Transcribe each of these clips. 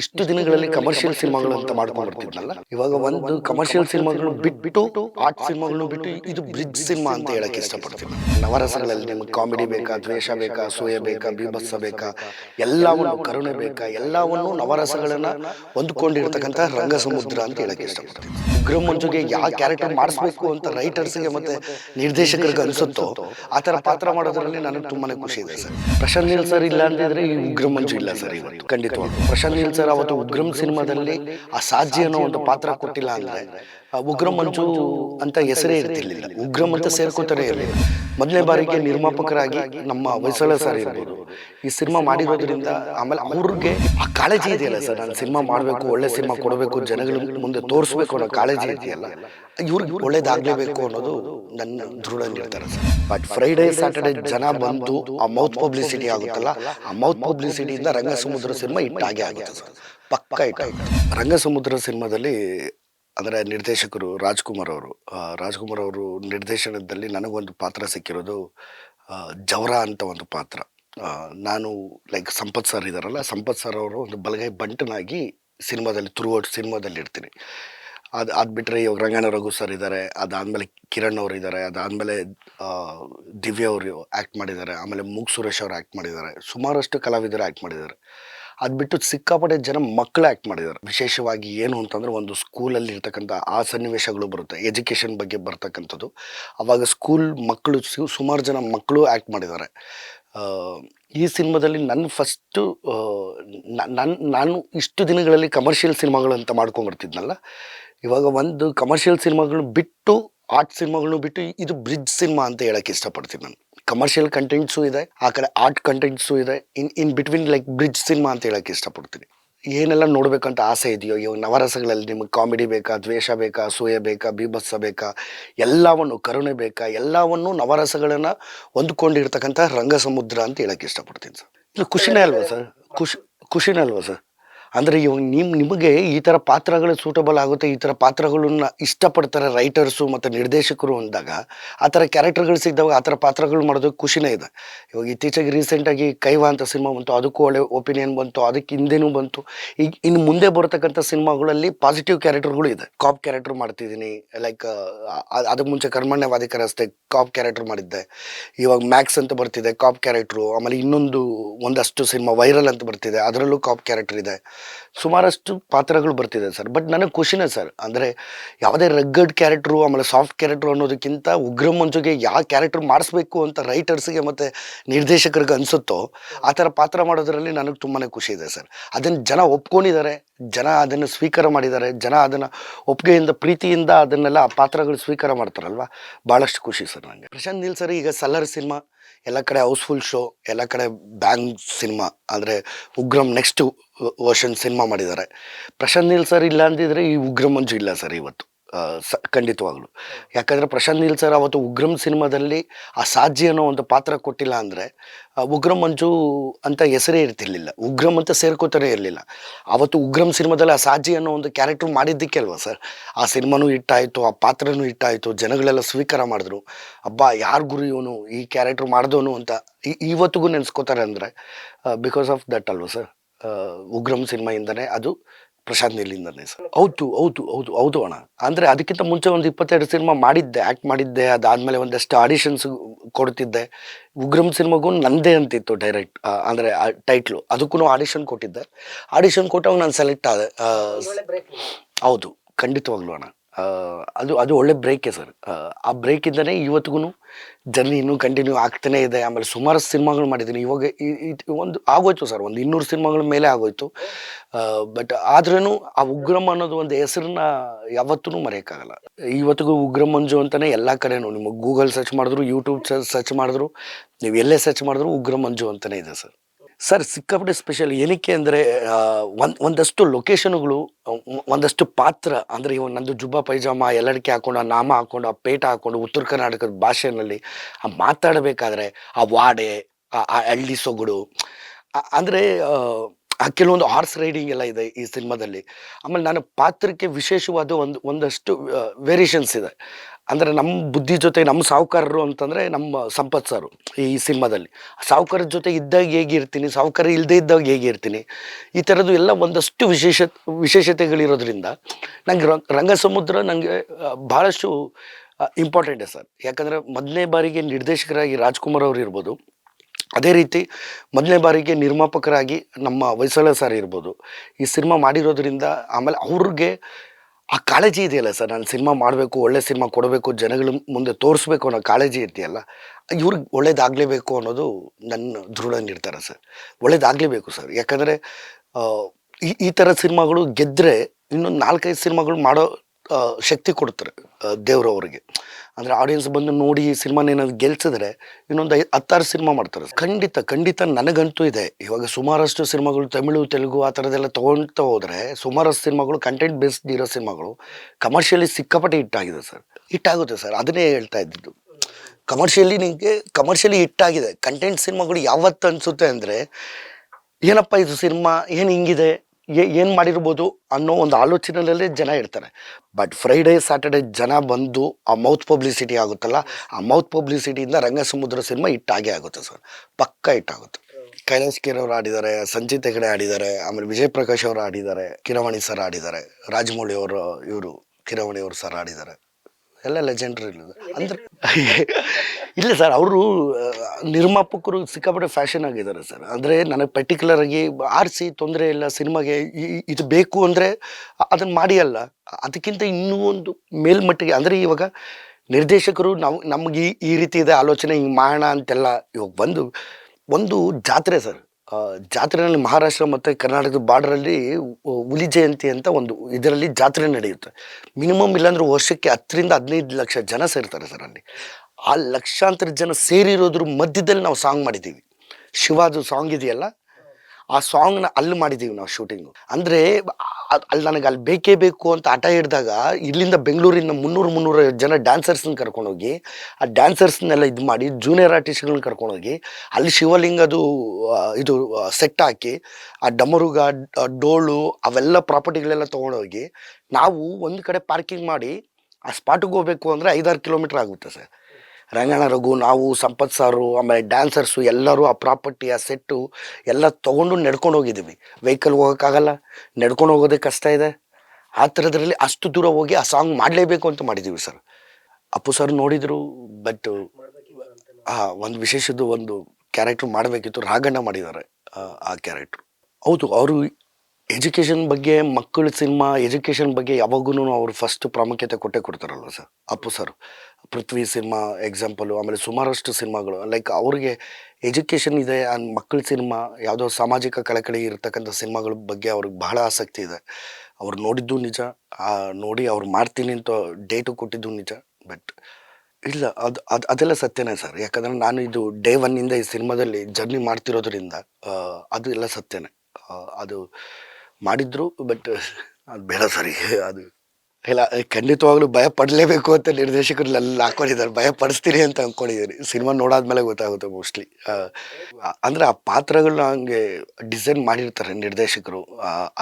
ಇಷ್ಟು ದಿನಗಳಲ್ಲಿ ಕಮರ್ಷಿಯಲ್ ಸಿನಿಮಾಗಳು ಅಂತ ಮಾಡ್ಕೊಂಡ್ಬಿಡ್ತಿದ್ನಲ್ಲ ಇವಾಗ ಒಂದು ಕಮರ್ಷಿಯಲ್ ಸಿನಿಮಾಗಳು ಬಿಟ್ಟು ಆರ್ಟ್ ಸಿನಿಮಾಗಳನ್ನು ಬಿಟ್ಟು ಇದು ಬ್ರಿಡ್ಜ್ ಸಿನಿಮಾ ಅಂತ ಹೇಳಕ್ ಇಷ್ಟಪಡ್ತೀನಿ. ನವರಸಗಳಲ್ಲಿ ನಿಮ್ಗೆ ಕಾಮಿಡಿ ಬೇಕಾ, ದ್ವೇಷ ಬೇಕಾ, ಸೂಯ ಬೇಕಾ ಬೀಭತ್ಸ ಬೇಕಾ, ಎಲ್ಲವನ್ನು ಕರುಣೆ ಬೇಕಾ, ಎಲ್ಲವನ್ನು ನವರಸಗಳನ್ನ ಹೊಂದ್ಕೊಂಡಿರ್ತಕ್ಕಂಥ ರಂಗ ಸಮುದ್ರ ಅಂತ ಹೇಳಕ್ ಇಷ್ಟಪಡ್ತೀನಿ. ಉಗ್ರ ಮಂಜುಗೆ ಯಾವ ಕ್ಯಾರೆಕ್ಟರ್ ಮಾಡಿಸ್ಬೇಕು ಅಂತ ರೈಟರ್ಸ್ಗೆ ಮತ್ತೆ ನಿರ್ದೇಶಕರಿಗೆ ಅನ್ಸುತ್ತೋ, ಆ ತರ ಪಾತ್ರ ಮಾಡೋದ್ರಲ್ಲಿ ನನಗೆ ತುಂಬಾನೇ ಖುಷಿ ಇದೆ ಸರ್. ಪ್ರಶಾಂತ್ ನೀಲ್ ಸರ್ ಇಲ್ಲ ಅಂತಿದ್ರೆ ಈ ಉಗ್ರ ಮಂಜು ಇಲ್ಲ ಸರ್ ಇವತ್ತು. ಖಂಡಿತವಾಗಿ ಪ್ರಶಾಂತ್ ನೀಲ್ ಸರ್ ಅವತ್ತು ಉಗ್ರಂ ಸಿನಿಮಾದಲ್ಲಿ ಆ ಸಾಜಿ ಅನ್ನೋ ಒಂದು ಪಾತ್ರ ಕೊಟ್ಟಿಲ್ಲ ಅಂದ್ರೆ ಉಗ್ರ ಮಂಜು ಅಂತ ಹೆಸರೇ ಇರ್ತಿರ್ಲಿಲ್ಲ. ಉಗ್ರಂ ಅಂತ ಸೇರ್ಕೋತಾರೆ ಇರಲಿಲ್ಲ ಮೊದಲನೇ ಬಾರಿಗೆ ನಿರ್ಮಾಪಕರಾಗಿ ನಮ್ಮ ಹೊಯ್ಸಳ ಸರ್ ಇರ್ಬೋದು. ಈ ಸಿನಿಮಾ ಮಾಡಿರೋದ್ರಿಂದ ಆಮೇಲೆ ಅವ್ರಿಗೆ ಆ ಕಾಳಜಿ ಇದೆಯಲ್ಲ ಸರ್? ನಾನು ಸಿನಿಮಾ ಮಾಡಬೇಕು ಒಳ್ಳೆ ಸಿನಿಮಾ ಕೊಡಬೇಕು ಜನಗಳ ಮುಂದೆ ತೋರಿಸ್ಬೇಕು ಅನ್ನೋ ಕಾಳಜಿ ಇದೆಯಲ್ಲ ಇವ್ರಿಗೆ ಒಳ್ಳೇದಾಗಲೇಬೇಕು ಅನ್ನೋದು ನನ್ನ ದೃಢ ನಿರ್ಧಾರ ಸರ್. ಬಟ್ ಫ್ರೈಡೇ ಸ್ಯಾಟರ್ಡೇ ಜನ ಬಂದು ಆ ಮೌತ್ ಪಬ್ಲಿಸಿಟಿ ಆಗುತ್ತಲ್ಲ ಆ ಮೌತ್ ಪಬ್ಲಿಸಿಟಿಯಿಂದ ರಂಗಸಮುದ್ರ ಸಿನಿಮಾ ಇಟ್ಟಾಗೆ ಆಗುತ್ತೆ ಸರ್. ಪಕ್ಕ ಇಟ್ಟ ರಂಗಸಮುದ್ರ ಸಿನಿಮಾದಲ್ಲಿ ಅಂದರೆ ನಿರ್ದೇಶಕರು ರಾಜ್ಕುಮಾರ್ ಅವರು. ರಾಜ್ಕುಮಾರ್ ಅವರು ನಿರ್ದೇಶನದಲ್ಲಿ ನನಗೊಂದು ಪಾತ್ರ ಸಿಕ್ಕಿರೋದು ಜವರ ಅಂತ ಒಂದು ಪಾತ್ರ. ನಾನು ಲೈಕ್ ಸಂಪತ್ ಸರ್ ಇದ್ದಾರಲ್ಲ ಸಂಪತ್ ಸರ್ ಅವರು ಒಂದು ಬಲಗೈ ಬಂಟನಾಗಿ ಸಿನಿಮಾದಲ್ಲಿ ಥ್ರೂಔಟ್ ಸಿನಿಮಾದಲ್ಲಿ ಇರ್ತೀನಿ. ಅದು ಅದು ಬಿಟ್ಟರೆ ಇವಾಗ ರಂಗಣ್ಣ ರಘು ಸರ್ ಇದ್ದಾರೆ ಅದಾದಮೇಲೆ ಕಿರಣ್ ಅವರು ಇದ್ದಾರೆ ಅದಾದಮೇಲೆ ದಿವ್ಯ ಅವರು ಆ್ಯಕ್ಟ್ ಮಾಡಿದ್ದಾರೆ, ಆಮೇಲೆ ಮೂಗ್ ಸುರೇಶ್ ಅವರು ಆ್ಯಕ್ಟ್ ಮಾಡಿದ್ದಾರೆ. ಸುಮಾರಷ್ಟು ಕಲಾವಿದರು ಆ್ಯಕ್ಟ್ ಮಾಡಿದ್ದಾರೆ. ಅದು ಬಿಟ್ಟು ಸಿಕ್ಕಾಪಟ್ಟೆ ಜನ ಮಕ್ಕಳು ಆ್ಯಕ್ಟ್ ಮಾಡಿದ್ದಾರೆ. ವಿಶೇಷವಾಗಿ ಏನು ಅಂತಂದ್ರೆ ಒಂದು ಸ್ಕೂಲಲ್ಲಿ ಇರ್ತಕ್ಕಂಥ ಆ ಸನ್ನಿವೇಶಗಳು ಬರುತ್ತೆ. ಎಜುಕೇಷನ್ ಬಗ್ಗೆ ಬರ್ತಕ್ಕಂಥದ್ದು. ಅವಾಗ ಸ್ಕೂಲ್ ಮಕ್ಕಳು ಸುಮಾರು ಜನ ಮಕ್ಕಳು ಆ್ಯಕ್ಟ್ ಮಾಡಿದ್ದಾರೆ. ಈ ಸಿನಿಮಾದಲ್ಲಿ ನನ್ನ ಫಸ್ಟು ನನ್ನ ನಾನು ಇಷ್ಟು ದಿನಗಳಲ್ಲಿ ಕಮರ್ಷಿಯಲ್ ಸಿನಿಮಾಗಳು ಅಂತ ಮಾಡ್ಕೊಂಡ್ಬರ್ತಿದ್ನಲ್ಲ ಇವಾಗ ಒಂದು ಕಮರ್ಷಿಯಲ್ ಸಿನಿಮಾಗಳು ಬಿಟ್ಟು ಆರ್ಟ್ ಸಿನಿಮಾಗಳನ್ನು ಬಿಟ್ಟು, ಇದು ಬ್ರಿಡ್ಜ್ ಸಿನಿಮಾ ಅಂತ ಹೇಳೋಕ್ಕೆ ಇಷ್ಟಪಡ್ತೀನಿ ನಾನು. ಕಮರ್ಷಿಯಲ್ ಕಂಟೆಂಟ್ಸು ಇದೆ ಆ ಕಡೆ ಆರ್ಟ್ ಕಂಟೆಂಟ್ಸು ಇದೆ in in between like bridge cinema ಅಂತ ಹೇಳಕ್ಕೆ ಇಷ್ಟಪಡ್ತೀನಿ. ಏನೆಲ್ಲ ನೋಡಬೇಕಂತ ಆಸೆ ಇದೆಯೋ ಇವಾಗ ನವರಸಗಳಲ್ಲಿ ನಿಮಗೆ ಕಾಮಿಡಿ ಬೇಕಾ, ದ್ವೇಷ ಬೇಕಾ, ಸೂಯ ಬೇಕಾ ಬೀಭತ್ಸ ಬೇಕಾ, ಎಲ್ಲವನ್ನು ಕರುಣೆ ಬೇಕಾ, ಎಲ್ಲವನ್ನು ನವರಸಗಳನ್ನು ಹೊಂದ್ಕೊಂಡಿರ್ತಕ್ಕಂಥ ರಂಗ ಸಮುದ್ರ ಅಂತ ಹೇಳಕ್ಕೆ ಇಷ್ಟಪಡ್ತೀನಿ ಸರ್. ಇಲ್ಲ, ಖುಷಿನೇ ಅಲ್ವಾ ಸರ್? ಖುಷಿ, ಖುಷಿನೇ ಅಲ್ವಾ ಸರ್? ಅಂದರೆ ಇವಾಗ ನಿಮ್, ನಿಮಗೆ ಈ ಥರ ಪಾತ್ರಗಳು ಸೂಟಬಲ್ ಆಗುತ್ತೆ, ಈ ಥರ ಪಾತ್ರಗಳನ್ನ ಇಷ್ಟಪಡ್ತಾರೆ ರೈಟರ್ಸು ಮತ್ತು ನಿರ್ದೇಶಕರು ಅಂದಾಗ, ಆ ಥರ ಕ್ಯಾರೆಕ್ಟರ್ಗಳು ಸಿಗ್ದಾಗ ಆ ಥರ ಪಾತ್ರಗಳು ಮಾಡೋದಕ್ಕೆ ಖುಷಿನೇ ಇದೆ. ಇವಾಗ ಇತ್ತೀಚೆಗೆ ರೀಸೆಂಟಾಗಿ ಕೈವಾ ಅಂತ ಸಿನಿಮಾ ಬಂತು, ಅದಕ್ಕೂ ಒಳ್ಳೆ ಒಪಿನಿಯನ್ ಬಂತು, ಅದಕ್ಕೆ ಹಿಂದೆನೂ ಬಂತು. ಈಗ ಇನ್ನು ಮುಂದೆ ಬರ್ತಕ್ಕಂಥ ಸಿನಿಮಾಗಳಲ್ಲಿ ಪಾಸಿಟಿವ್ ಕ್ಯಾರೆಕ್ಟರ್ಗಳು ಇದೆ. ಕಾಪ್ ಕ್ಯಾರೆಕ್ಟರ್ ಮಾಡ್ತಿದ್ದೀನಿ ಲೈಕ್ ಅದಕ್ಕೆ ಮುಂಚೆ ಕರ್ಮಣ್ಯವಾದಿಕ ರಸ್ತೆ ಕಾಪ್ ಕ್ಯಾರೆಕ್ಟರ್ ಮಾಡಿದ್ದೆ. ಇವಾಗ ಮ್ಯಾಕ್ಸ್ ಅಂತ ಬರ್ತಿದೆ ಕಾಪ್ ಕ್ಯಾರೆಕ್ಟ್ರು ಆಮೇಲೆ ಇನ್ನೊಂದು ಒಂದಷ್ಟು ಸಿನಿಮಾ ವೈರಲ್ ಅಂತ ಬರ್ತಿದೆ, ಅದರಲ್ಲೂ ಕಾಪ್ ಕ್ಯಾರೆಕ್ಟರ್ ಇದೆ. ಸುಮಾರಷ್ಟು ಪಾತ್ರಗಳು ಬರ್ತಿದೆ ಸರ್. ಬಟ್ ನನಗೆ ಖುಷಿನೇ ಸರ್. ಅಂದರೆ ಯಾವುದೇ ರಗ್ಗಡ್ ಕ್ಯಾರೆಕ್ಟ್ರು ಆಮೇಲೆ ಸಾಫ್ಟ್ ಕ್ಯಾರೆಕ್ಟ್ರು ಅನ್ನೋದಕ್ಕಿಂತ ಉಗ್ರ ಮಂಜುಗೆ ಯಾವ ಕ್ಯಾರೆಕ್ಟ್ರ್ ಮಾಡಿಸ್ಬೇಕು ಅಂತ ರೈಟರ್ಸ್ಗೆ ಮತ್ತು ನಿರ್ದೇಶಕರಿಗೆ ಅನಿಸುತ್ತೋ ಆ ಥರ ಪಾತ್ರ ಮಾಡೋದ್ರಲ್ಲಿ ನನಗೆ ತುಂಬಾ ಖುಷಿ ಇದೆ ಸರ್. ಅದನ್ನು ಜನ ಒಪ್ಕೊಂಡಿದ್ದಾರೆ, ಜನ ಅದನ್ನು ಸ್ವೀಕಾರ ಮಾಡಿದ್ದಾರೆ, ಜನ ಅದನ್ನು ಒಪ್ಪಿಗೆಯಿಂದ ಪ್ರೀತಿಯಿಂದ ಅದನ್ನೆಲ್ಲ ಆ ಪಾತ್ರಗಳು ಸ್ವೀಕಾರ ಮಾಡ್ತಾರಲ್ವ? ಭಾಳಷ್ಟು ಖುಷಿ ಸರ್ ನನಗೆ ಪ್ರಶಾಂತ್ ನೀಲ್ ಸರ್, ಈಗ ಸಲ್ಲರ್ ಸಿನಿಮಾ ಎಲ್ಲ ಕಡೆ ಹೌಸ್ಫುಲ್ ಶೋ, ಎಲ್ಲ ಕಡೆ ಬ್ಯಾಂಗ್ ಸಿನಿಮಾ ಅಂದರೆ ಉಗ್ರಂ ನೆಕ್ಸ್ಟ್ ವರ್ಷನ್ ಸಿನಿಮಾ ಮಾಡಿದ್ದಾರೆ. ಪ್ರಶಾಂತ್ ನೀಲ್ ಸರ್ ಇಲ್ಲ ಅಂದಿದ್ರೆ ಈ ಉಗ್ರಂ ಮಂಜು ಇಲ್ಲ ಸರ್ ಇವತ್ತು. ಸ, ಖಂಡಿತವಾಗ್ಲು. ಯಾಕಂದರೆ ಪ್ರಶಾಂತ್ ನೀಲ್ ಸರ್ ಅವತ್ತು ಉಗ್ರಂ ಸಿನಿಮಾದಲ್ಲಿ ಆ ಸಾಜ್ಜಿ ಅನ್ನೋ ಒಂದು ಪಾತ್ರ ಕೊಟ್ಟಿಲ್ಲ ಅಂದರೆ ಉಗ್ರಂ ಮಂಜು ಅಂತ ಹೆಸರೇ ಇರ್ತಿರ್ಲಿಲ್ಲ. ಉಗ್ರಂ ಅಂತ ಸೇರ್ಕೋತಾನೆ ಇರಲಿಲ್ಲ. ಅವತ್ತು ಉಗ್ರಂ ಸಿನಿಮಾದಲ್ಲಿ ಆ ಸಾಜ್ಜಿ ಅನ್ನೋ ಒಂದು ಕ್ಯಾರೆಕ್ಟ್ರ್ ಮಾಡಿದ್ದಕ್ಕೆ ಅಲ್ವಾ ಸರ್? ಆ ಸಿನಿಮಾನೂ ಹಿಟ್ಟಾಯಿತು, ಆ ಪಾತ್ರನೂ ಹಿಟ್ಟಾಯಿತು, ಜನಗಳೆಲ್ಲ ಸ್ವೀಕಾರ ಮಾಡಿದ್ರು. ಅಬ್ಬಾ, ಯಾರು ಗುರು ಇವನು? ಈ ಕ್ಯಾರೆಕ್ಟರ್ ಮಾಡಿದವನು ಅಂತ ಇವತ್ತಿಗೂ ನೆನೆಸ್ಕೋತಾರೆ ಅಂದರೆ ಬಿಕಾಸ್ ಆಫ್ ದಟ್ ಅಲ್ವಾ ಸರ್? ಉಗ್ರಂ ಸಿನಿಮಾಯಿಂದನೇ ಅದು ಪ್ರಶಾಂತ್ ನೀಲಿಂದನೇ ಸರ್. ಹೌದು ಹೌದು ಹೌದು ಹೌದು ಅಣ್ಣ. ಅಂದರೆ ಅದಕ್ಕಿಂತ ಮುಂಚೆ ಒಂದು ಇಪ್ಪತ್ತೆರಡು ಸಿನಿಮಾ ಮಾಡಿದ್ದೆ ಆ್ಯಕ್ಟ್ ಮಾಡಿದ್ದೆ ಅದಾದಮೇಲೆ ಒಂದಷ್ಟು ಆಡಿಷನ್ಸ್ ಕೊಡ್ತಿದ್ದೆ. ಉಗ್ರಂ ಸಿನಿಮಾಗೂ ನಂದೇ ಅಂತಿತ್ತು ಡೈರೆಕ್ಟ್ ಅಂದರೆ ಟೈಟ್ಲು ಅದಕ್ಕೂ ಆಡಿಷನ್ ಕೊಟ್ಟಿದ್ದೆ. ಆಡಿಷನ್ ಕೊಟ್ಟಾಗ ನಾನು ಸೆಲೆಕ್ಟ್ ಆದೆ ಹೌದು ಖಂಡಿತವಾಗ್ಲೂ ಅಣ್ಣ. ಅದು ಅದು ಒಳ್ಳೆ ಬ್ರೇಕೆ ಸರ್ ಆ ಬ್ರೇಕಿಂದನೇ ಇವತ್ತಿಗೂ ಜರ್ನಿ ಇನ್ನೂ ಕಂಟಿನ್ಯೂ ಆಗ್ತಾನೇ ಇದೆ. ಆಮೇಲೆ ಸುಮಾರು ಸಿನಿಮಾಗಳು ಮಾಡಿದ್ದೀನಿ. ಇವಾಗ ಒಂದು ಆಗೋಯ್ತು ಸರ್ ಒಂದು ಇನ್ನೂರು ಸಿನಿಮಾಗಳ ಮೇಲೆ ಆಗೋಯ್ತು. ಬಟ್ ಆದ್ರೂ ಆ ಉಗ್ರಮ್ಮ ಅನ್ನೋದು ಒಂದು ಹೆಸರನ್ನ ಯಾವತ್ತೂ ಮರೆಯೋಕ್ಕಾಗಲ್ಲ. ಇವತ್ತಿಗೂ ಉಗ್ರಮಂಜು ಅಂತಾನೆ ಎಲ್ಲ ಕಡೆನೂ ನಿಮಗೆ ಗೂಗಲ್ ಸರ್ಚ್ ಮಾಡಿದ್ರು ಯೂಟ್ಯೂಬ್ ಸರ್ಚ್ ಮಾಡಿದ್ರು, ನೀವು ಎಲ್ಲೇ ಸರ್ಚ್ ಮಾಡಿದ್ರು ಉಗ್ರಮಂಜು ಅಂತಾನೆ ಇದೆ ಸರ್ ಸರ್ ಸಿಕ್ಕಾಪಟ್ಟೆ ಸ್ಪೆಷಲ್ ಏನಕ್ಕೆ ಅಂದರೆ ಒಂದು ಒಂದಷ್ಟು ಲೊಕೇಶನ್ಗಳು ಒಂದಷ್ಟು ಪಾತ್ರ ಅಂದರೆ ಇವನು ನಂದು ಜುಬ್ಬಾ ಪೈಜಾಮ ಎಲ್ಲಡಿಕೆ ಹಾಕೊಂಡು ಆ ನಾಮ ಹಾಕೊಂಡು ಆ ಪೇಟ ಹಾಕೊಂಡು ಉತ್ತರ ಕರ್ನಾಟಕದ ಭಾಷೆಯಲ್ಲಿ ಆ ಮಾತಾಡಬೇಕಾದ್ರೆ ಆ ವಾಡೆ ಆ ಹಳ್ಳಿ ಸೊಗಡು ಅಂದರೆ ಆ, ಕೆಲವೊಂದು ಹಾರ್ಸ್ ರೈಡಿಂಗ್ ಎಲ್ಲ ಇದೆ ಈ ಸಿನಿಮಾದಲ್ಲಿ. ಆಮೇಲೆ ನನ್ನ ಪಾತ್ರಕ್ಕೆ ವಿಶೇಷವಾದ ಒಂದು ಒಂದಷ್ಟು ವೇರಿಯೇಷನ್ಸ್ ಇದೆ. ಅಂದರೆ ನಮ್ಮ ಬುದ್ಧಿ ಜೊತೆ ನಮ್ಮ ಸಾಹುಕಾರರು ಅಂತಂದರೆ ನಮ್ಮ ಸಂಪತ್ ಸರು ಈ ಸಿನಿಮಾದಲ್ಲಿ. ಸಾಹುಕಾರ ಜೊತೆ ಇದ್ದಾಗ ಹೇಗಿರ್ತೀನಿ ಸಾಹುಕಾರ ಇಲ್ಲದೆ ಇದ್ದಾಗ ಹೇಗಿರ್ತೀನಿ ಈ ಥರದ್ದು ಎಲ್ಲ ಒಂದಷ್ಟು ವಿಶೇಷ, ವಿಶೇಷತೆಗಳಿರೋದ್ರಿಂದ ನನಗೆ ರಂಗ ಸಮುದ್ರ ನನಗೆ ಭಾಳಷ್ಟು ಇಂಪಾರ್ಟೆಂಟೇ ಸರ್. ಯಾಕಂದರೆ ಮೊದಲನೇ ಬಾರಿಗೆ ನಿರ್ದೇಶಕರಾಗಿ ರಾಜ್ಕುಮಾರ್ ಅವರು ಇರ್ಬೋದು, ಅದೇ ರೀತಿ ಮೊದಲನೇ ಬಾರಿಗೆ ನಿರ್ಮಾಪಕರಾಗಿ ನಮ್ಮ ಹೊಯ್ಸಳ ಸರ್ ಇರ್ಬೋದು, ಈ ಸಿನಿಮಾ ಮಾಡಿರೋದ್ರಿಂದ ಆಮೇಲೆ ಅವ್ರಿಗೆ ಆ ಕಾಳಜಿ ಇದೆಯಲ್ಲ ಸರ್? ನಾನು ಸಿನಿಮಾ ಮಾಡಬೇಕು, ಒಳ್ಳೆ ಸಿನಿಮಾ ಕೊಡಬೇಕು, ಜನಗಳ ಮುಂದೆ ತೋರಿಸ್ಬೇಕು ಅನ್ನೋ ಕಾಳಜಿ ಇದೆಯಲ್ಲ? ಇವ್ರಿಗೆ ಒಳ್ಳೇದಾಗಲೇಬೇಕು ಅನ್ನೋದು ನನ್ನ ದೃಢ ನಿರ್ಧಾರ ಸರ್. ಒಳ್ಳೇದಾಗಲೇಬೇಕು ಸರ್. ಯಾಕಂದರೆ ಈ ಈ ಥರ ಸಿನಿಮಾಗಳು ಗೆದ್ದರೆ ಇನ್ನೊಂದು ನಾಲ್ಕೈದು ಸಿನಿಮಾಗಳು ಮಾಡೋ ಶಕ್ತಿ ಕೊಡ್ತಾರೆ ದೇವರು ಅವರಿಗೆ. ಅಂದರೆ ಆಡಿಯನ್ಸ್ ಬಂದು ನೋಡಿ ಈ ಸಿನಿಮಾನ ಏನಾದ್ರು ಗೆಲ್ಸಿದ್ರೆ ಇನ್ನೊಂದು ಐ, ಹತ್ತಾರು ಸಿನಿಮಾ ಮಾಡ್ತಾರೆ. ಖಂಡಿತ ಖಂಡಿತ ನನಗಂತೂ ಇದೆ. ಇವಾಗ ಸುಮಾರಷ್ಟು ಸಿನಿಮಾಗಳು ತಮಿಳು, ತೆಲುಗು ಆ ಥರದ್ದೆಲ್ಲ ತೊಗೊಳ್ತಾ ಹೋದರೆ ಸುಮಾರಷ್ಟು ಸಿನಿಮಾಗಳು ಕಂಟೆಂಟ್ ಬೇಸ್ಡ್ ಇರೋ ಸಿನಿಮಾಗಳು ಕಮರ್ಷಿಯಲಿ ಸಿಕ್ಕಾಪಟ್ಟೆ ಹಿಟ್ಟಾಗಿದೆ ಸರ್. ಹಿಟ್ಟಾಗುತ್ತೆ ಸರ್. ಅದನ್ನೇ ಹೇಳ್ತಾ ಇದ್ದಿದ್ದು. ಕಮರ್ಷಿಯಲಿ ನಿಮಗೆ ಕಮರ್ಷಿಯಲಿ ಹಿಟ್ಟಾಗಿದೆ ಕಂಟೆಂಟ್ ಸಿನಿಮಾಗಳು ಯಾವತ್ತು ಅನಿಸುತ್ತೆ ಅಂದರೆ, ಏನಪ್ಪ ಇದು ಸಿನಿಮಾ? ಏನು ಹಿಂಗಿದೆ? ಏನು ಮಾಡಿರ್ಬೋದು ಅನ್ನೋ ಒಂದು ಆಲೋಚನೆಯಲ್ಲೇ ಜನ ಇರ್ತಾರೆ. ಬಟ್ ಫ್ರೈಡೇ ಸ್ಯಾಟರ್ಡೇ ಜನ ಬಂದು ಆ ಮೌತ್ ಪಬ್ಲಿಸಿಟಿ ಆಗುತ್ತಲ್ಲ, ಆ ಮೌತ್ ಪಬ್ಲಿಸಿಟಿಯಿಂದ ರಂಗಸಮುದ್ರ ಸಿನಿಮಾ ಹಿಟ್ಟಾಗೇ ಆಗುತ್ತೆ ಸರ್. ಪಕ್ಕ ಹಿಟ್ಟಾಗುತ್ತೆ ಕೈಲಾಶ್ ಕೇರ್ ಅವರು ಆಡಿದ್ದಾರೆ ಸಂಚಿತ್ ಹೆಗಡೆ ಆಡಿದ್ದಾರೆ, ಆಮೇಲೆ ವಿಜಯ್ ಪ್ರಕಾಶ್ ಅವರು ಆಡಿದ್ದಾರೆ, ಕಿರವಾಣಿ ಸರ್ ಆಡಿದ್ದಾರೆ, ರಾಜಮೌಳಿ ಅವರು, ಇವರು, ಕಿರವಾಣಿ ಅವರು ಸರ್ ಆಡಿದ್ದಾರೆ. ಎಲ್ಲ ಲೆಜೆಂಡ್ರಿ ಅಂದ್ರೆ ಇಲ್ಲ ಸರ್ ಅವರು ನಿರ್ಮಾಪಕರು ಸಿಕ್ಕಾಪಟ್ಟೆ ಫ್ಯಾಷನ್ ಆಗಿದ್ದಾರೆ ಸರ್ ಅಂದರೆ ನನಗೆ ಪರ್ಟಿಕ್ಯುಲರ್ ಆಗಿ ಆರಿಸಿ ತೊಂದರೆ ಇಲ್ಲ, ಸಿನಿಮಾಗೆ ಇದು ಬೇಕು ಅಂದರೆ ಅದನ್ನು ಮಾಡಿ ಅಲ್ಲ. ಅದಕ್ಕಿಂತ ಇನ್ನೂ ಒಂದು ಮೇಲ್ಮಟ್ಟಿಗೆ, ಅಂದರೆ ಇವಾಗ ನಿರ್ದೇಶಕರು ನಾವು, ನಮಗೆ ಈ ಈ ರೀತಿ ಇದೆ, ಆಲೋಚನೆ ಹಿಂಗೆ ಮಾಡೋಣ ಅಂತೆಲ್ಲ ಇವಾಗ ಬಂದು, ಒಂದು ಜಾತ್ರೆ ಸರ್ ಜಾತ್ರೆನಲ್ಲಿ ಮಹಾರಾಷ್ಟ್ರ ಮತ್ತು ಕರ್ನಾಟಕದ ಬಾರ್ಡರಲ್ಲಿ ಹುಲಿ ಜಯಂತಿ ಅಂತ ಒಂದು ಇದರಲ್ಲಿ ಜಾತ್ರೆ ನಡೆಯುತ್ತೆ. ಮಿನಿಮಮ್ ಇಲ್ಲಾಂದ್ರೆ ವರ್ಷಕ್ಕೆ ಹತ್ತರಿಂದ ಹದಿನೈದು ಲಕ್ಷ ಜನ ಸೇರ್ತಾರೆ ಸರ್ ಅಲ್ಲಿ. ಆ ಲಕ್ಷಾಂತರ ಜನ ಸೇರಿರೋದ್ರ ಮಧ್ಯದಲ್ಲಿ ನಾವು ಸಾಂಗ್ ಮಾಡಿದ್ದೀವಿ. ಶಿವಾದು ಸಾಂಗ್ ಇದೆಯಲ್ಲ ಆ ಸಾಂಗ್ನ ಅಲ್ಲಿ ಮಾಡಿದ್ದೀವಿ ನಾವು ಶೂಟಿಂಗು ಅಂದರೆ ಅಲ್ಲಿ ನನಗೆ ಅಲ್ಲಿ ಬೇಕೇ ಬೇಕು ಅಂತ ಹಠ ಹಿಡಿದಾಗ ಇಲ್ಲಿಂದ ಬೆಂಗಳೂರಿಂದ ಮುನ್ನೂರು ಮುನ್ನೂರು ಜನ ಡ್ಯಾನ್ಸರ್ಸ್ನ ಕರ್ಕೊಂಡೋಗಿ ಆ ಡ್ಯಾನ್ಸರ್ಸ್ನೆಲ್ಲ ಇದು ಮಾಡಿ ಜೂನಿಯರ್ ಆರ್ಟಿಸ್ಟ್ಗಳನ್ನ ಕರ್ಕೊಂಡೋಗಿ ಅಲ್ಲಿ ಶಿವಲಿಂಗದು ಇದು ಸೆಟ್ ಹಾಕಿ, ಆ ಡಮರುಗ ಡೋಳು ಅವೆಲ್ಲ ಪ್ರಾಪರ್ಟಿಗಳೆಲ್ಲ ತೊಗೊಂಡೋಗಿ ನಾವು ಒಂದು ಕಡೆ ಪಾರ್ಕಿಂಗ್ ಮಾಡಿ, ಆ ಸ್ಪಾಟಿಗೆ ಹೋಗ್ಬೇಕು ಅಂದರೆ ಐದಾರು ಕಿಲೋಮೀಟ್ರ್ ಆಗುತ್ತೆ ಸರ್. ರಂಗಣ ರಘು, ನಾವು ಸಂಪತ್ ಸಾರು, ಆಮೇಲೆ ಡ್ಯಾನ್ಸರ್ಸು ಎಲ್ಲರೂ ಆ ಪ್ರಾಪರ್ಟಿ ಆ ಸೆಟ್ಟು ಎಲ್ಲ ತೊಗೊಂಡು ನಡ್ಕೊಂಡು ಹೋಗಿದ್ದೀವಿ. ವೆಹಿಕಲ್ ಹೋಗೋಕ್ಕಾಗಲ್ಲ, ನಡ್ಕೊಂಡು ಹೋಗೋದೇ ಕಷ್ಟ ಇದೆ. ಆ ಥರದ್ರಲ್ಲಿ ಅಷ್ಟು ದೂರ ಹೋಗಿ ಆ ಸಾಂಗ್ ಮಾಡಲೇಬೇಕು ಅಂತ ಮಾಡಿದ್ದೀವಿ ಸರ್ ಅಪ್ಪು ಸರ್ ನೋಡಿದರು ಬಟ್ ಆ ಒಂದು ವಿಶೇಷದ್ದು ಒಂದು ಕ್ಯಾರೆಕ್ಟ್ರ್ ಮಾಡಬೇಕಿತ್ತು ರಾಘಣ್ಣ ಮಾಡಿದ್ದಾರೆ, ಆ ಕ್ಯಾರೆಕ್ಟ್ರು ಹೌದು, ಅವರು ಎಜುಕೇಷನ್ ಬಗ್ಗೆ, ಮಕ್ಕಳ ಸಿನಿಮಾ ಎಜುಕೇಷನ್ ಬಗ್ಗೆ ಯಾವಾಗೂ ಅವರು ಫಸ್ಟ್ ಪ್ರಾಮುಖ್ಯತೆ ಕೊಟ್ಟೆ ಕೊಡ್ತಾರಲ್ವ sir Appu sir Prithvi cinema example ಆಮೇಲೆ ಸುಮಾರಷ್ಟು ಸಿನಿಮಾಗಳು. ಲೈಕ್ ಅವ್ರಿಗೆ ಎಜುಕೇಷನ್ ಇದೆ ಆ್ಯಂಡ್ ಮಕ್ಕಳ ಸಿನಿಮಾ, ಯಾವುದೋ ಸಾಮಾಜಿಕ ಕಳಕಳಿ ಇರತಕ್ಕಂಥ ಸಿನಿಮಾಗಳ ಬಗ್ಗೆ ಅವ್ರಿಗೆ ಬಹಳ ಆಸಕ್ತಿ ಇದೆ. ಅವ್ರು ನೋಡಿದ್ದು ನಿಜ ನೋಡಿ ಅವ್ರು ಮಾಡ್ತೀನಿ ಅಂತ ಡೇಟು ಕೊಟ್ಟಿದ್ದು ನಿಜ ಬಟ್ ಇಲ್ಲ, ಅದು ಅದು, ಅದೆಲ್ಲ ಸತ್ಯನೇ ಸರ್ ಯಾಕಂದ್ರೆ ನಾನು ಇದು ಡೇ ಒನ್ನಿಂದ ಈ ಸಿನಿಮಾದಲ್ಲಿ ಜರ್ನಿ ಮಾಡ್ತಿರೋದ್ರಿಂದ ಅದು ಎಲ್ಲ ಸತ್ಯನೇ. ಅದು ಮಾಡಿದ್ರು ಬಟ್ ಅದು ಬೇಡ ಸರಿ ಅದು ಇಲ್ಲ ಖಂಡಿತವಾಗ್ಲೂ ಭಯ ಪಡಲೇಬೇಕು ಅಂತ ನಿರ್ದೇಶಕರು ಎಲ್ಲ ಹಾಕೊಂಡಿದ್ದಾರೆ. ಭಯ ಪಡಿಸ್ತೀರಿ ಅಂತ ಅಂದ್ಕೊಂಡಿದ್ದೀನಿ ಸಿನಿಮಾ ನೋಡಾದ್ಮೇಲೆ ಗೊತ್ತಾಗುತ್ತೆ ಮೋಸ್ಟ್ಲಿ ಅಂದರೆ ಆ ಪಾತ್ರಗಳನ್ನ ಹಂಗೆ ಡಿಸೈನ್ ಮಾಡಿರ್ತಾರೆ ನಿರ್ದೇಶಕರು.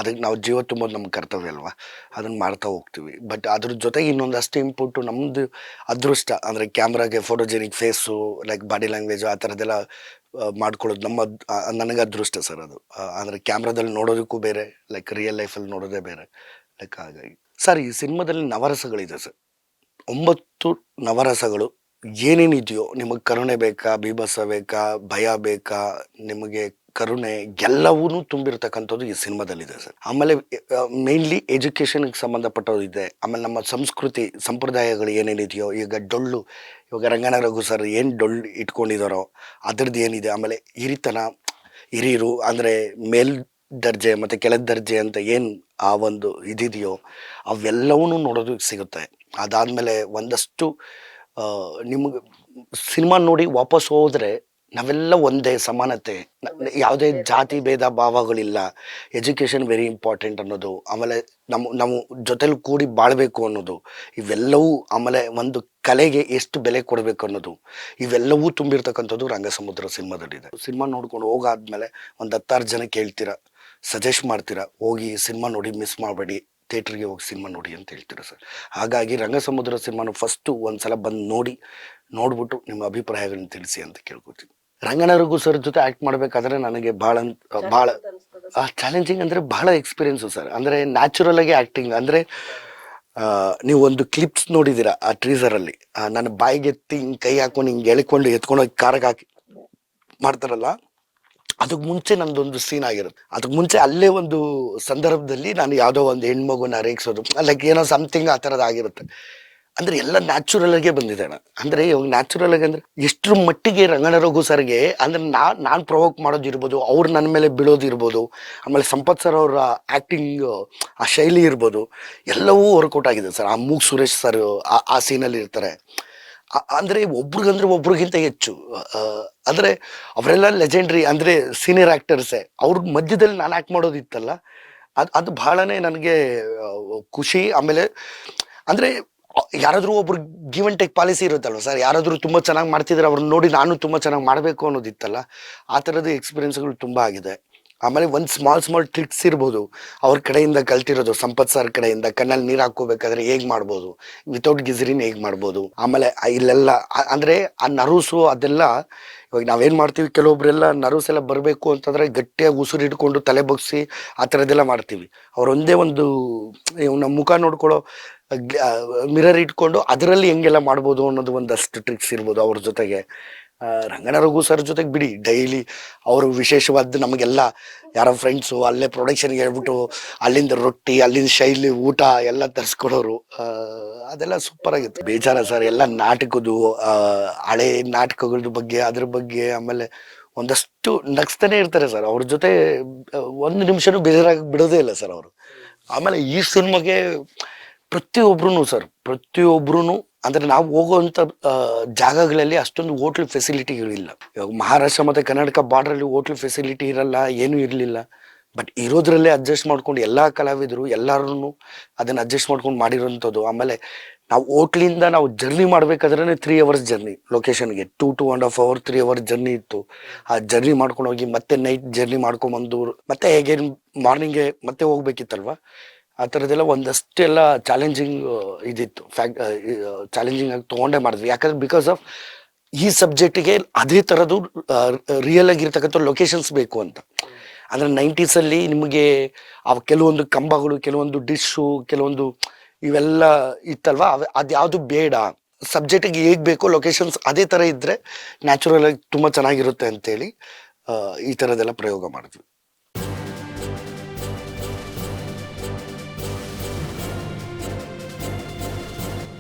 ಅದಕ್ಕೆ ನಾವು ಜೀವ ತುಂಬೋದು ನಮ್ಮ ಕರ್ತವ್ಯ ಅಲ್ವಾ? ಅದನ್ನು ಮಾಡ್ತಾ ಹೋಗ್ತೀವಿ. ಬಟ್ ಅದ್ರ ಜೊತೆಗೆ ಇನ್ನೊಂದಷ್ಟು ಇಂಪುಟ್ಟು ನಮ್ಮದು ಅದೃಷ್ಟ. ಅಂದರೆ ಕ್ಯಾಮ್ರಾಗೆ photogenic face like body language ಆ ಥರದ್ದೆಲ್ಲ ಮಾಡ್ಕೊಳ್ಳೋದು ನಮ್ಮ ನನಗೆ ಅದೃಷ್ಟ ಸರ್ ಅದು. ಅಂದರೆ ಕ್ಯಾಮ್ರಾದಲ್ಲಿ ನೋಡೋದಕ್ಕೂ ಬೇರೆ ಲೈಕ್ ರಿಯಲ್ ಲೈಫಲ್ಲಿ ನೋಡೋದೇ ಬೇರೆ. ಲೈಕ್ ಹಾಗಾಗಿ. ಸರ್, ಈ ಸಿನಿಮಾದಲ್ಲಿ ನವರಸಗಳಿದೆ ಸರ್. ಒಂಬತ್ತು ನವರಸಗಳು ಏನೇನಿದೆಯೋ ನಿಮಗೆ ಕರುಣೆ ಬೇಕಾ, ಬೀಭತ್ಸ ಬೇಕಾ, ಭಯ ಬೇಕಾ, ನಿಮಗೆ ಕರುಣೆ ಎಲ್ಲವೂ ತುಂಬಿರ್ತಕ್ಕಂಥದ್ದು ಈ ಸಿನಿಮಾದಲ್ಲಿದೆ ಸರ್. ಆಮೇಲೆ ಮೇನ್ಲಿ ಎಜುಕೇಷನ್ಗೆ ಸಂಬಂಧಪಟ್ಟದ್ದು ಇದೆ. ಆಮೇಲೆ ನಮ್ಮ ಸಂಸ್ಕೃತಿ ಸಂಪ್ರದಾಯಗಳು ಏನೇನಿದೆಯೋ, ಈಗ ಡೊಳ್ಳು, ಇವಾಗ ರಂಗನ ರಘು ಸರ್ ಏನು ಡೊಳ್ಳು ಇಟ್ಕೊಂಡಿದಾರೋ ಅದ್ರದ್ದು ಏನಿದೆ? ಆಮೇಲೆ ಹಿರಿತನ, ಹಿರಿಯರು, ಅಂದರೆ ಮೇಲ್ ದರ್ಜೆ ಮತ್ತು ಕೆಳ ದರ್ಜೆ ಅಂತ ಏನು ಆ ಒಂದು ಇದಿದೆಯೋ ಅವೆಲ್ಲವೂ ನೋಡೋದಕ್ಕೆ ಸಿಗುತ್ತೆ. ಅದಾದಮೇಲೆ ಒಂದಷ್ಟು ನಿಮಗೆ ಸಿನಿಮಾ ನೋಡಿ ವಾಪಸ್ ಹೋದರೆ ನಾವೆಲ್ಲ ಒಂದೇ ಸಮಾನತೆ. ಯಾವುದೇ ಜಾತಿ ಭೇದ ಭಾವಗಳಿಲ್ಲ. ಎಜುಕೇಷನ್ ವೆರಿ ಇಂಪಾರ್ಟೆಂಟ್ ಅನ್ನೋದು. ಆಮೇಲೆ ನಮ್ಮ ನಾವು ಜೊತೆಲಿ ಕೂಡಿ ಬಾಳಬೇಕು ಅನ್ನೋದು. ಇವೆಲ್ಲವೂ ಆಮೇಲೆ ಒಂದು ಕಲೆಗೆ ಎಷ್ಟು ಬೆಲೆ ಕೊಡಬೇಕು ಅನ್ನೋದು. ಇವೆಲ್ಲವೂ ತುಂಬಿರ್ತಕ್ಕಂಥದ್ದು ರಂಗಸಮುದ್ರ ಸಿನಿಮಾದಲ್ಲಿದೆ. ಸಿನಿಮಾ ನೋಡ್ಕೊಂಡು ಹೋಗಾದ್ಮೇಲೆ ಒಂದು ಹತ್ತಾರು ಜನ ಕೇಳ್ತೀರಾ ಸಜೆಸ್ಟ್ ಮಾಡ್ತೀರಾ? ಹೋಗಿ ಸಿನಿಮಾ ನೋಡಿ ಮಿಸ್ ಮಾಡಬೇಡಿ. ಥಿಯೇಟ್ರಿಗೆ ಹೋಗಿ ಸಿನಿಮಾ ನೋಡಿ ಅಂತ ಹೇಳ್ತೀರಾ ಸರ್? ಹಾಗಾಗಿ ರಂಗಸಮುದ್ರ ಸಿನಿಮಾನ ಫಸ್ಟು ಒಂದ್ಸಲ ಬಂದು ನೋಡಿ ನೋಡ್ಬಿಟ್ಟು ನಿಮ್ಮ ಅಭಿಪ್ರಾಯಗಳನ್ನ ತಿಳಿಸಿ ಅಂತ ಕೇಳ್ಕೊತೀನಿ. ರಂಗನರಿಗೂ ಸರ್ ಜೊತೆ ಆ್ಯಕ್ಟ್ ಮಾಡಬೇಕಾದ್ರೆ ನನಗೆ ಭಾಳ ಭಾಳ ಚಾಲೆಂಜಿಂಗ್ ಅಂದರೆ ಬಹಳ ಎಕ್ಸ್ಪೀರಿಯನ್ಸು ಸರ್. ಅಂದರೆ ನ್ಯಾಚುರಲ್ ಆಗಿ ಆ್ಯಕ್ಟಿಂಗ್ ಅಂದರೆ ನೀವು ಒಂದು ಕ್ಲಿಪ್ಸ್ ನೋಡಿದ್ದೀರಾ ಆ ಟ್ರೀಸರಲ್ಲಿ ನನ್ನ ಬಾಯಿಗೆ ಎತ್ತಿ ಹಿಂಗೆ ಕೈ ಹಾಕೊಂಡು ಹಿಂಗೆ ಎಳ್ಕೊಂಡು ಎತ್ಕೊಂಡೋಗಿ ಕಾರಕ್ಕೆ ಹಾಕಿ ಮಾಡ್ತಾರಲ್ಲ? ಅದಕ್ಕೆ ಮುಂಚೆ ನಂದೊಂದು ಸೀನ್ ಆಗಿರುತ್ತೆ. ಅದಕ್ಕೆ ಮುಂಚೆ ಅಲ್ಲೇ ಒಂದು ಸಂದರ್ಭದಲ್ಲಿ ನಾನು ಯಾವುದೋ ಒಂದು ಹೆಣ್ಮಗುನ ರೇಗಿಸೋದು ಲೈಕ್ ಏನೋ ಸಮಥಿಂಗ್ ಆ ಥರದ್ದು ಆಗಿರುತ್ತೆ. ಅಂದ್ರೆ ಎಲ್ಲ ನ್ಯಾಚುರಲ್ ಆಗೇ ಬಂದಿದೆ ಅಂದ್ರೆ ಇವಾಗ ನ್ಯಾಚುರಲ್ ಆಗಿ ಅಂದ್ರೆ ಎಷ್ಟ್ರ ಮಟ್ಟಿಗೆ ರಂಗನರಘು ಸರ್ಗೆ ಅಂದ್ರೆ ನಾ, ನಾನು ಪ್ರೊವೋಕ್ ಮಾಡೋದಿರ್ಬೋದು, ಅವ್ರು ನನ್ನ ಮೇಲೆ ಬೀಳೋದಿರ್ಬೋದು, ಆಮೇಲೆ ಸಂಪತ್ ಸರ್ ಅವರ ಆಕ್ಟಿಂಗ್ ಆ ಶೈಲಿ ಇರ್ಬೋದು, ಎಲ್ಲವೂ ವರ್ಕೌಟ್ ಆಗಿದೆ ಸರ್ ಆ ಮೂಗ್ ಸುರೇಶ್ ಸರ್ ಆ- ಸೀನಲ್ಲಿ ಇರ್ತಾರೆ ಅಂದ್ರೆ ಒಬ್ರಿಗಂದ್ರೆ ಒಬ್ರಿಗಿಂತ ಹೆಚ್ಚು. ಅಂದರೆ ಅವರೆಲ್ಲ ಲೆಜೆಂಡ್ರಿ ಅಂದ್ರೆ ಸೀನಿಯರ್ ಆ್ಯಕ್ಟರ್ಸೇ ಅವ್ರ ಮಧ್ಯದಲ್ಲಿ ನಾನು ಆಕ್ಟ್ ಮಾಡೋದಿತ್ತಲ್ಲ, ಅದು ಅದು ಬಹಳನೇ ನನಗೆ ಖುಷಿ. ಆಮೇಲೆ ಅಂದ್ರೆ ಯಾರಾದರೂ ಒಬ್ರು ಗಿವ್ ಅಂಡ್ ಟೇಕ್ ಪಾಲಿಸಿ ಇರುತ್ತಲ್ವ ಸರ್? ಯಾರಾದರೂ ತುಂಬಾ ಚೆನ್ನಾಗಿ ಮಾಡ್ತಿದ್ರೆ ಅವ್ರನ್ನ ನೋಡಿ ನಾನು ತುಂಬಾ ಚೆನ್ನಾಗಿ ಮಾಡಬೇಕು ಅನ್ನೋದಿತ್ತಲ್ಲ, ಆ ಥರದ ಎಕ್ಸ್ಪೀರಿಯೆನ್ಸ್ಗಳು ತುಂಬಾ ಆಗಿದೆ. ಆಮೇಲೆ ಒಂದು ಸ್ಮಾಲ್ ಸ್ಮಾಲ್ ಟ್ರಿಕ್ಸ್ ಇರ್ಬೋದು. ಅವ್ರ ಕಡೆಯಿಂದ ಕಲ್ತಿರೋದು, ಸಂಪತ್ ಸರ್ ಕಡೆಯಿಂದ. ಕಣ್ಣಲ್ಲಿ ನೀರು ಹಾಕೋಬೇಕಾದ್ರೆ ಹೇಗೆ ಮಾಡ್ಬೋದು? ವಿತೌಟ್ ಗಿಜರಿನ್ ಹೇಗೆ ಮಾಡ್ಬೋದು? ಆಮೇಲೆ ಇಲ್ಲೆಲ್ಲ ಅಂದರೆ ಆ ನರೂಸು ಅದೆಲ್ಲ, ಇವಾಗ ನಾವೇನು ಮಾಡ್ತೀವಿ? ಕೆಲವೊಬ್ರೆಲ್ಲ ನರ್ವ್ಸ್ ಎಲ್ಲ ಬರಬೇಕು ಅಂತಂದ್ರೆ ಗಟ್ಟಿಯಾಗಿ ಉಸಿರು ಹಿಡ್ಕೊಂಡು ತಲೆ ಬಗ್ಸಿ ಆ ಥರದ್ದೆಲ್ಲ ಮಾಡ್ತೀವಿ. ಅವ್ರ ಒಂದೇ ಒಂದು ನಮ್ಮ ಮುಖ ನೋಡ್ಕೊಳ್ಳೋ ಮಿರರ್ ಇಟ್ಕೊಂಡು ಅದರಲ್ಲಿ ಹೆಂಗೆಲ್ಲ ಮಾಡ್ಬೋದು ಅನ್ನೋದು ಒಂದಷ್ಟು ಟ್ರಿಕ್ಸ್ ಇರ್ಬೋದು ಅವ್ರ ಜೊತೆಗೆ. ಆ, ರಂಗನ ರಘು ಸರ್ ಜೊತೆಗೆ ಬಿಡಿ. ಡೈಲಿ ಅವರು ವಿಶೇಷವಾದ ನಮಗೆಲ್ಲ ಯಾರೋ ಫ್ರೆಂಡ್ಸು ಅಲ್ಲೇ ಪ್ರೊಡಕ್ಷನ್ಗೆ ಹೇಳ್ಬಿಟ್ಟು ಅಲ್ಲಿಂದ ರೊಟ್ಟಿ ಅಲ್ಲಿಂದ ಶೈಲಿ ಊಟ ಎಲ್ಲ ತರಿಸ್ಕೊಡೋರು. ಅದೆಲ್ಲ ಸೂಪರ್ ಆಗಿತ್ತು. ಬೇಜಾರ ಸರ್ ಎಲ್ಲ ನಾಟಕದ್ದು ಹಳೆ ನಾಟಕಗಳ ಬಗ್ಗೆ ಅದ್ರ ಬಗ್ಗೆ ಆಮೇಲೆ ಒಂದಷ್ಟು ನಗ್ಸ್ತಾನೆ ಇರ್ತಾರೆ ಸರ್. ಅವ್ರ ಜೊತೆ ಒಂದು ನಿಮಿಷನೂ ಬೇಜಾರಾಗಿ ಬಿಡೋದೇ ಇಲ್ಲ ಸರ್ ಅವರು. ಆಮೇಲೆ ಈ ಸಿನಿಮಾಗೆ ಪ್ರತಿಯೊಬ್ರು ಸರ್ ಪ್ರತಿಯೊಬ್ರು ಅಂದ್ರೆ ನಾವು ಹೋಗುವಂತ ಜಾಗಗಳಲ್ಲಿ ಅಷ್ಟೊಂದು ಹೋಟ್ಲ್ ಫೆಸಿಲಿಟಿಗಳಿಲ್ಲ ಇವಾಗ ಮಹಾರಾಷ್ಟ್ರ ಮತ್ತೆ ಕರ್ನಾಟಕ ಬಾರ್ಡ್ರಲ್ಲಿ ಹೋಟ್ಲ್ ಫೆಸಿಲಿಟಿ ಇರಲ್ಲ, ಏನೂ ಇರಲಿಲ್ಲ. ಬಟ್ ಇರೋದ್ರಲ್ಲೇ ಅಡ್ಜಸ್ಟ್ ಮಾಡ್ಕೊಂಡು ಎಲ್ಲಾ ಕಲಾವಿದರು ಎಲ್ಲರೂ ಅದನ್ನ ಅಡ್ಜಸ್ಟ್ ಮಾಡ್ಕೊಂಡು ಮಾಡಿರೋಂಥದ್ದು. ಆಮೇಲೆ ನಾವು ಹೋಟ್ಲಿಂದ ನಾವು ಜರ್ನಿ ಮಾಡ್ಬೇಕಾದ್ರೆ three hours journey ಲೊಕೇಶನ್ಗೆ two to and half hour three hour journey ಇತ್ತು. ಆ ಜರ್ನಿ ಮಾಡ್ಕೊಂಡು ಹೋಗಿ ಮತ್ತೆ ನೈಟ್ ಜರ್ನಿ ಮಾಡ್ಕೊಂಬಂದು, ಮತ್ತೆ ಹೇಗೆ ಮಾರ್ನಿಂಗ್ ಮತ್ತೆ ಹೋಗ್ಬೇಕಿತ್ತಲ್ವಾ? ಆ ಥರದ್ದೆಲ್ಲ ಒಂದಷ್ಟೆಲ್ಲ ಚಾಲೆಂಜಿಂಗ್ ಇದಿತ್ತು. ಫ್ಯಾಕ್ ಚಾಲೆಂಜಿಂಗ್ ಆಗಿ ತೊಗೊಂಡೇ ಮಾಡಿದ್ವಿ. ಯಾಕಂದ್ರೆ ಬಿಕಾಸ್ ಆಫ್ ಈ ಸಬ್ಜೆಕ್ಟಿಗೆ ಅದೇ ಥರದ್ದು ರಿಯಲ್ ಆಗಿರ್ತಕ್ಕಂಥ ಲೊಕೇಶನ್ಸ್ ಬೇಕು ಅಂತ. ಅಂದರೆ ನೈಂಟೀಸಲ್ಲಿ ನಿಮಗೆ ಆ ಕೆಲವೊಂದು ಕಂಬಗಳು, ಕೆಲವೊಂದು ಡಿಶ್ಶು ಕೆಲವೊಂದು ಇವೆಲ್ಲ ಇತ್ತಲ್ವಾ? ಅದು ಅದ್ಯಾವುದು ಬೇಡ. ಸಬ್ಜೆಕ್ಟಿಗೆ ಹೇಗೆ ಬೇಕೋ ಲೊಕೇಶನ್ಸ್ ಅದೇ ಥರ ಇದ್ದರೆ ನ್ಯಾಚುರಲ್ ಆಗಿ ತುಂಬ ಚೆನ್ನಾಗಿರುತ್ತೆ ಅಂತೇಳಿ ಈ ಥರದ್ದೆಲ್ಲ ಪ್ರಯೋಗ ಮಾಡಿದ್ವಿ.